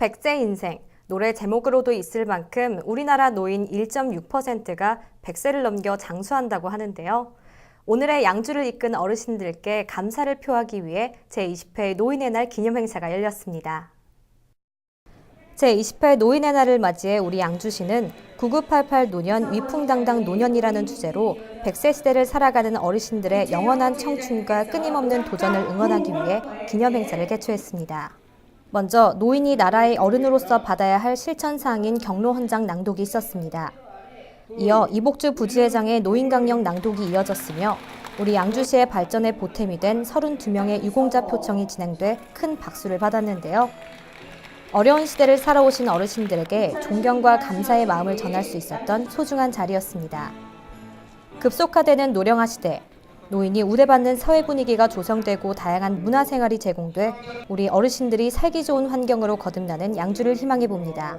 백세 인생. 노래 제목으로도 있을 만큼 우리나라 노인 1.6%가 100세를 넘겨 장수한다고 하는데요. 오늘의 양주를 이끈 어르신들께 감사를 표하기 위해 제20회 노인의 날 기념 행사가 열렸습니다. 제20회 노인의 날을 맞이해 우리 양주시는 9988 노년 위풍당당 노년이라는 주제로 100세 시대를 살아가는 어르신들의 영원한 청춘과 끊임없는 도전을 응원하기 위해 기념 행사를 개최했습니다. 먼저 노인이 나라의 어른으로서 받아야 할 실천사항인 경로 헌장 낭독이 있었습니다. 이어 이복주 부지회장의 노인강령 낭독이 이어졌으며 우리 양주시의 발전에 보탬이 된 32명의 유공자 표청이 진행돼 큰 박수를 받았는데요. 어려운 시대를 살아오신 어르신들에게 존경과 감사의 마음을 전할 수 있었던 소중한 자리였습니다. 급속화되는 노령화 시대, 노인이 우대받는 사회 분위기가 조성되고 다양한 문화 생활이 제공돼 우리 어르신들이 살기 좋은 환경으로 거듭나는 양주를 희망해 봅니다.